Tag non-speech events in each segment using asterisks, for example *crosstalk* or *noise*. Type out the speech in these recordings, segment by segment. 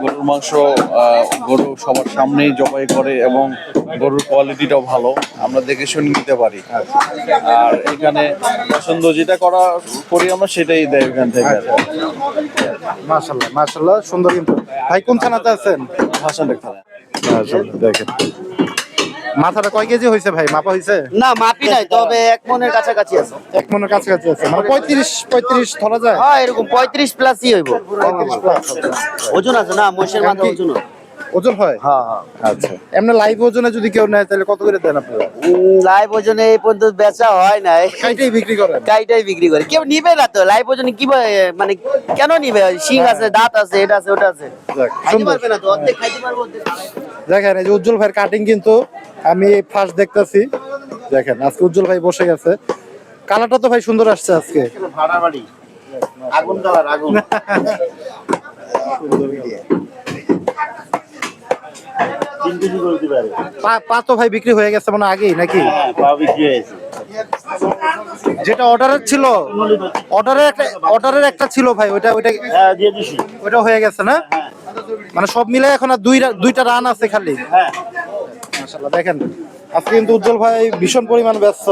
গরুর মাংস গরু সবার সামনেই জবাই করে এবং গরুর কোয়ালিটিটাও ভালো। আমরা দেখে শুনে নিতে পারি। আর এখানে পছন্দ যেটা করা করি আমরা সেটাই দেয় এখান থেকে। মাসাল্লাহ মাসাল্লাহ মাশাল্লাহ মাশাল্লাহ সুন্দর কিন্তু। ভাই কোন থানাতে আছেন? হাসান থানা দেখেন। মাথাটা কয় কেজি হয়েছে ভাই? মাপা হয়েছে না মাপি নাই তবে এক মনের কাছাকাছি আছে। এক মনের কাছাকাছি আছে। মানে পঁয়ত্রিশ পঁয়ত্রিশ ধরা যায়? হ্যাঁ এরকম পঁয়ত্রিশ প্লাসই হইব। ওজন আছে না? মহিষের মাথা ওজন। ওজন হয়? হ্যাঁ হ্যাঁ। আচ্ছা। এমনি লাইভ ওজনে যদি কেউ নেয় তাহলে কত করে দেন আপনারা লাইভ ওজনে এই পর্যন্ত বেচা হয় না কাইটাই বিক্রি করেন? কাইটাই বিক্রি করে। কেউ নিবে না তো? লাইভ ওজনে কি মানে কেন নিবে? শিং আছে দাঁত আছে এটা আছে ওটা আছে। খাইতে পারবে না তো? অর্ধেক খাইতে পারব দেখেন এই যে উজ্জ্বল ভাইয়ের কাটিং কিন্তু আমি ফার্স্ট দেখতেছি। দেখেন আজকে উজ্জ্বল ভাই বসে গেছে। কালারটা তো ভাই সুন্দর আসছে আজকে। ভাড়া বাড়ি। আগুন কালার আগুন। *laughs* পা তো ভাই বিক্রি হয়ে গেছে মানে আগেই নাকি? হ্যাঁ যেটা অর্ডারের ছিল অর্ডারের একটা অর্ডারের একটা ছিল ভাই ওইটা ওইটা হ্যাঁ ওইটা হয়ে গেছে না? মানে সব মিলে এখন আর দুই দুইটা রান আছে খালি। হ্যাঁ। মাশাআল্লাহ দেখেন। আজকে কিন্তু উজ্জ্বল ভাই ভীষণ পরিমাণ ব্যস্ত।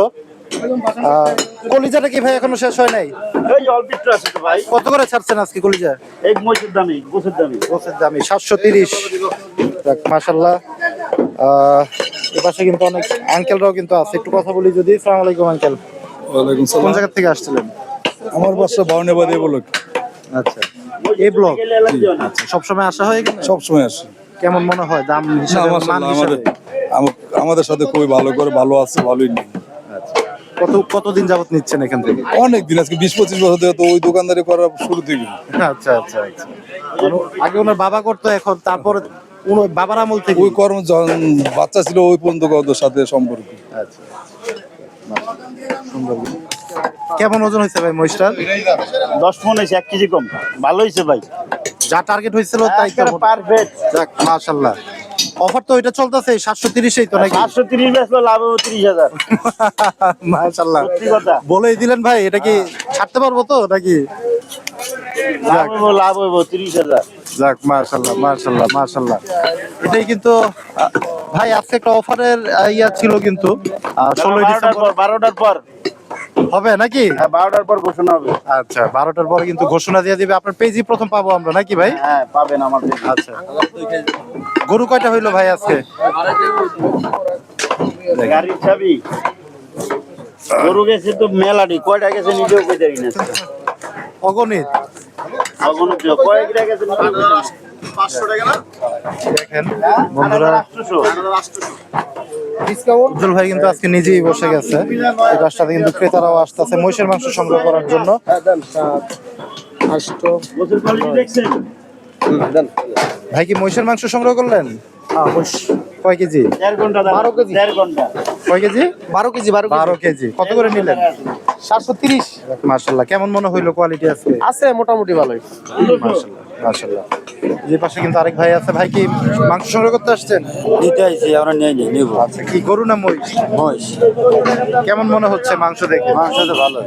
কলিজাটা কি ভাই এখনও শেষ হয় নাই? কত করে ছাড়ছেন আজকে কলিজা? মহিষের দামি গোছের দামি। গোছের দামি সাতশো তিরিশ। মাসাল্লাহ এপাশে কিন্তু অনেক আঙ্কেলরাও কিন্তু আছে। একটু কথা বলি যদি। সালাম আলাইকুম আঙ্কেল ওয়ালাইকুম কোন জায়গা থেকে আসছিলেন? আমার বাসা বাউনেবাদী বলক আচ্ছা। এই ব্লক আচ্ছা। সবসময় আসা হয় এখানে? সব সময় আসে। কেমন মনে হয়? দাম হিসাবে মান হিসাবে? আমাদের আমাদের সাথে খুবই ভালো করে ভালো আছে ভালোই নেই। কত কতদিন যাবত নিচ্ছেন এখান থেকে? অনেক দিন আজকে বিশ পঁচিশ বছর ধরে তো ওই দোকানদারি করা শুরু থেকে আচ্ছা আচ্ছা আচ্ছা। আগে ওনার বাবা করতো এখন তারপরে বাবার আমল থেকে। ওই কর্ম যখন বাচ্চা ছিল ওই পর্যন্ত ওদের সাথে সম্পর্ক। আচ্ছা কেমন ওজন হয়েছে ভাই মহিষটার? দশ মন হয়েছে এক কেজি কম। ভালো হয়েছে ভাই। যা টার্গেট হয়েছিল তাই তো পারফেক্ট যাক মাশাল্লাহ অফার তো এটা চলতেছে সাতশো তিরিশেই তো নাকি? পাঁচশো তিরিশ বেচলো লাভ হবে তিরিশ হাজার। *laughs* মাশাল্লাহ সত্যি কথা। বলেই দিলেন ভাই এটা কি ছাড়তে পারব তো নাকি? লাভ হইব তিরিশ হাজার। যাক এটাই কিন্তু ভাই আজকে একটা অফারের ইয়া ছিল কিন্তু ষোলোই ডিসেম্বর। পর বারোটার পর। হবে নাকি? হ্যাঁ বারোটার পর ঘোষণা হবে। আচ্ছা বারোটার পর কিন্তু ঘোষণা দিয়ে দিবে। আপনার পেজই প্রথম পাবো আমরা নাকি ভাই? হ্যাঁ পাবেন আমাদের আচ্ছা। গরু কয়টা হইল ভাই আজকে? গাড়ির চাবি। গরু গেছে তো মেলাডি কয়টা গেছে নিজেও কই জানি না। অগণিত। অগণিত কয়টা গেছে। দেখেন বন্ধুরা। উজ্জ্বল ভাই কিন্তু আজকে নিজেই বসে গেছে। এই রাস্তাতে কিন্তু ক্রেতারাও আসতেছে মহিষের মাংস সংগ্রহ করার জন্য। দেখছেন? *laughs* ভাই কি মহিষের মাংস সংগ্রহ করলেন? কয় কেজি। কয় কেজি? বারো কেজি বারো বারো কেজি। কত করে নিলেন? সাতশো তিরিশ। মার্শাল্লাহ কেমন মনে হইল কোয়ালিটি আছে মোটামুটি ভালোই। মার্শাল্লাহ মার্শাল্লাহ যে পাশে কিন্তু আরেক ভাই আছে। ভাই কি মাংস সংগ্রহ করতে আসছেন? নিতে আইছি আমরা নিয়ে নিই নিব। আচ্ছা কি গরু না মহিষ? মহিষ। কেমন মনে হচ্ছে মাংস দেখে? মাংস তো ভালো।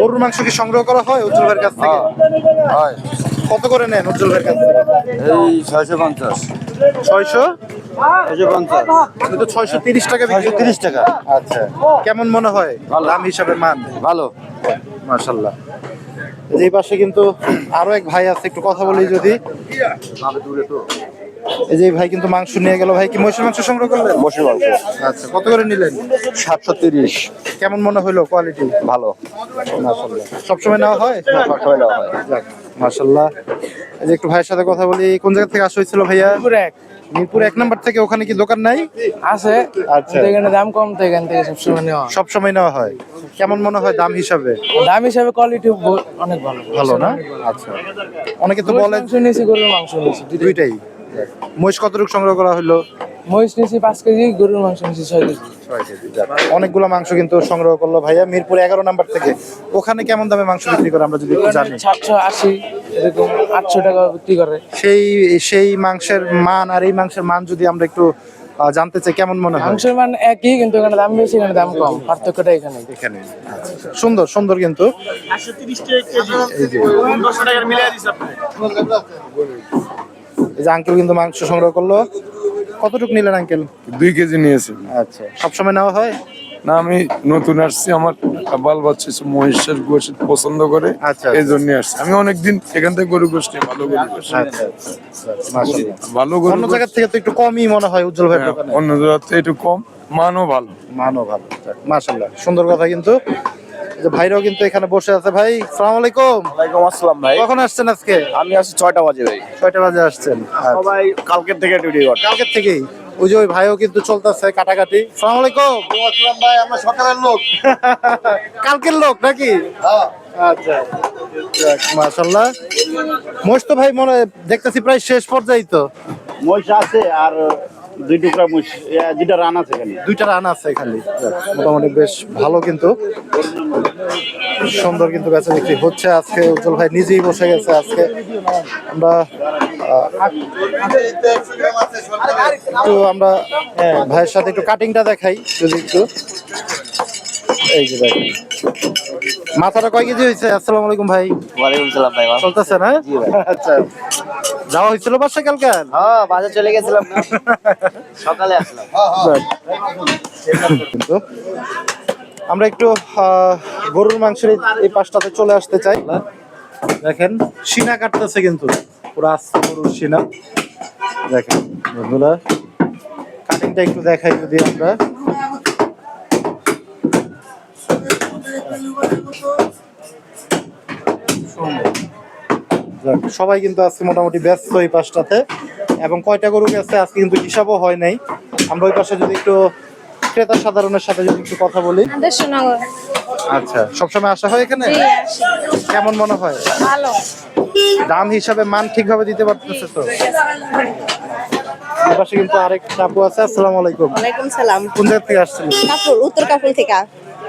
গরুর মাংস কি সংগ্রহ করা হয় উজ্জ্বল ভাইয়ের কাছ থেকে? হয়। কত করে নেন উজ্জ্বল ভাইয়ের কাছ থেকে? এই ছয়শো পঞ্চাশ। ছয়শো? ছয়শো পঞ্চাশ। কিন্তু ছয়শো তিরিশ টাকা ছয়শো তিরিশ টাকা। আচ্ছা। কেমন মনে হয়? দাম হিসাবে মান? ভালো। মার্শাল্লাহ যে পাশে কিন্তু আরও এক ভাই আছে একটু কথা বলি যদি। এই যে ভাই কিন্তু মাংস নিয়ে গেল। ভাই কি মহিষের মাংস সংগ্রহ করলেন? মসুর মাংস। আচ্ছা কত করে নিলেন? সাতশো তিরিশ। কেমন মনে হলো কোয়ালিটি ভালো। সবসময় নেওয়া হয়? সবসময় নেওয়া হয়। মাশাল্লাহ যে একটু ভাইয়ের সাথে কথা বলি কোন জায়গা থেকে আসা হয়েছিল ভাইয়া? এক। মিরপুর এক নাম্বার থেকে ওখানে কি দোকান নাই? আছে আচ্ছা। এখানে দাম কম তো এখান থেকে সবসময় নেওয়া সব সময় নেওয়া হয়। কেমন মনে হয় দাম হিসাবে? দাম হিসাবে কোয়ালিটি অনেক ভালো। ভালো না? আচ্ছা। অনেকে তো বলে শুনেছি গরুর মাংস নিয়েছি দুইটাই। মহিষ কতটুকু সংগ্রহ করা হলো? মহিষ নিয়েছি পাঁচ কেজি গরুর মাংস নিয়েছি ছয় কেজি। অনেকগুলো মাংস কিন্তু সংগ্রহ করল ভাইয়া মিরপুর এগারো নাম্বার থেকে। ওখানে কেমন দামে মাংস বিক্রি করে আমরা যদি জানি? সাতশো আশি এরকম আটশো টাকা বিক্রি করে। সেই সেই মাংসের মান আর এই মাংসের মান যদি আমরা একটু জানতে চাই কেমন মনে হয়? মাংসের মান একই কিন্তু এখানে দাম বেশি এখানে দাম কম। পার্থক্যটা এখানে। এখানে। সুন্দর সুন্দর কিন্তু। এই যে। এই যে আঙ্কেল কিন্তু মাংস সংগ্রহ করল। কতটুকু নিলেন আঙ্কেল দুই কেজি নিয়েছি। আচ্ছা। সবসময় নেওয়া হয়? না আমি নতুন আসছি। আমার বাল বাচ্চা মহিষের গোশ পছন্দ করে। আচ্ছা, এই জন্য আসছি। আমি অনেকদিন এখান থেকে গরু গোষ্ঠী ভালো গরু গোষ্ঠ। আচ্ছা আচ্ছা ভালো গরু অন্য গোশত, জায়গা থেকে তো একটু কমই মনে হয় উজ্জ্বল ভাইয়ের হ্যাঁ, অন্য জায়গাতে একটু কম মানও ভালো। মানও ভালো। মাশাআল্লাহ সুন্দর কথা কিন্তু। ভাইরাও কিন্তু এখানে বসে আছে। ভাই সালাম আলাইকুম। ওয়ালাইকুম আসসালাম ভাই। কখন আসছেন আজকে? আমি ছয়টা বাজে ভাই। ছয়টা বাজে আসছেন। আচ্ছা। সবাই কালকের থেকে ডিউটি করে। কালকের থেকেই। ওই যে ওই ভাইও কিন্তু চলতেছে কাটাকাটি। সালাম আলাইকুম। ভাই আমরা সকালের লোক। *laughs* কালকের লোক নাকি? আচ্ছা। মাশাল্লাহ মোষ তো ভাই মনে হয় দেখতেছি প্রায় শেষ পর্যায়ে তো। মহিষ আছে আর দুই টুকরা মহিষ দুইটা রান আছে এখানে। দুইটা রান আছে খালি মোটামুটি বেশ ভালো কিন্তু। সুন্দর কিন্তু বেচা বিক্রি হচ্ছে আজকে। উজ্জ্বল ভাই নিজেই বসে গেছে আজকে। আমরা একটু আমরা ভাইয়ের সাথে একটু কাটিংটা দেখাই যদি একটু। এই যে দেখেন মাথাটা কয় কেজি হয়েছে? আসসালামু আলাইকুম ভাই। ওয়ালাইকুম সালাম ভাই চলতেছে না? আচ্ছা। যাওয়া হয়েছিল বাসায় কালকে? হ্যাঁ বাজার চলে গেছিলাম সকালে আসলাম। আমরা একটু আহ, গরুর মাংসের এই- পাশটাতে চলে আসতে চাই। দেখেন সিনা কাটতেছে কিন্তু। পুরো আস্ত গরুর সিনা। দেখেন বন্ধুরা কাটিংটা একটু দেখাই যদি আমরা। যাক, সবাই কিন্তু আজকে মোটামুটি ব্যস্ত এই পাশটাতে। এবং কয়টা গরু গেছে আজকে কিন্তু হিসাবও হয় নাই। আমরা ওই পাশে যদি একটু ক্রেতা সাধারণের সাথে যদি একটু কথা বলি। আচ্ছা সবসময় আসা হয় এখানে? কেমন মনে হয়? ভালো। দাম হিসাবে মান ঠিকভাবে দিতে পারতেছে তো? পাশে কিন্তু আরেক আপু আছে আসসালামু আলাইকুম। ওয়ালাইকুম সালাম। কোন জায়গা থেকে আসছেন কাপুর উত্তর কাপুর থেকে।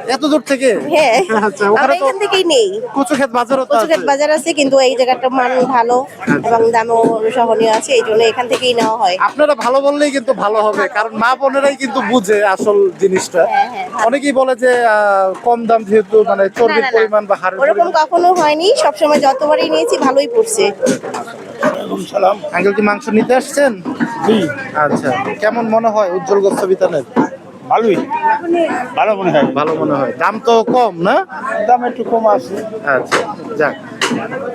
এত দূর থেকে? হ্যাঁ। আচ্ছা আমরা এখান থেকেই নেই। কচু ক্ষেত বাজারও তো কচুঘাট বাজার আছে কিন্তু এই জায়গাটার মান ভালো এবং দামও সহনীয় আছে এই জন্য এখান থেকেই নেওয়া হয়। আপনারা ভালো বললেই কিন্তু ভালো হবে কারণ মা বোনেরাই কিন্তু বুঝে আসল জিনিসটা। হ্যাঁ, হ্যাঁ। অনেকেই বলে যে আহ, কম দাম যেহেতু মানে চর্বির। পরিমাণ বা হাড়ের ওরকম কখনো হয়নি সবসময় যতবারই নিয়েছি ভালোই পড়ছে। আঙ্কেল কি মাংস নিতে আসছেন? আচ্ছা কেমন মনে হয় উজ্জ্বল গোস্ত বিতানের? ভালোই? ভালো মনে হয়। ভালো মনে হয়। দাম তো কম না? দাম একটু কম আছে। আচ্ছা যাক।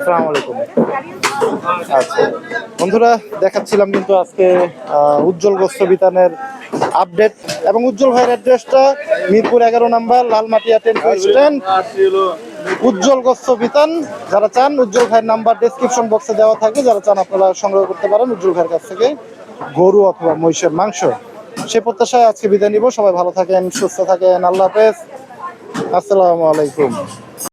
সালাম আলাইকুম। আচ্ছা। বন্ধুরা দেখাচ্ছিলাম কিন্তু আজকে উজ্জ্বল গোস্ত বিতানের আপডেট। এবং উজ্জ্বল ভাইয়ের অ্যাড্রেসটা মিরপুর এগারো number Lalmatia tempo stand. Ujjwal Gosht Bitan যারা চান উজ্জ্বল ভাইয়ের নাম্বার ডেসক্রিপশন বক্সে দেওয়া থাকে যারা চান আপনারা সংগ্রহ করতে পারেন উজ্জ্বল ভাইয়ের কাছ থেকে গরু অথবা মহিষের মাংস। সে প্রত্যাশায় আজকে বিদায় নিব। সবাই ভালো থাকেন সুস্থ থাকেন। আল্লাহ হাফেজ। আসসালামু আলাইকুম।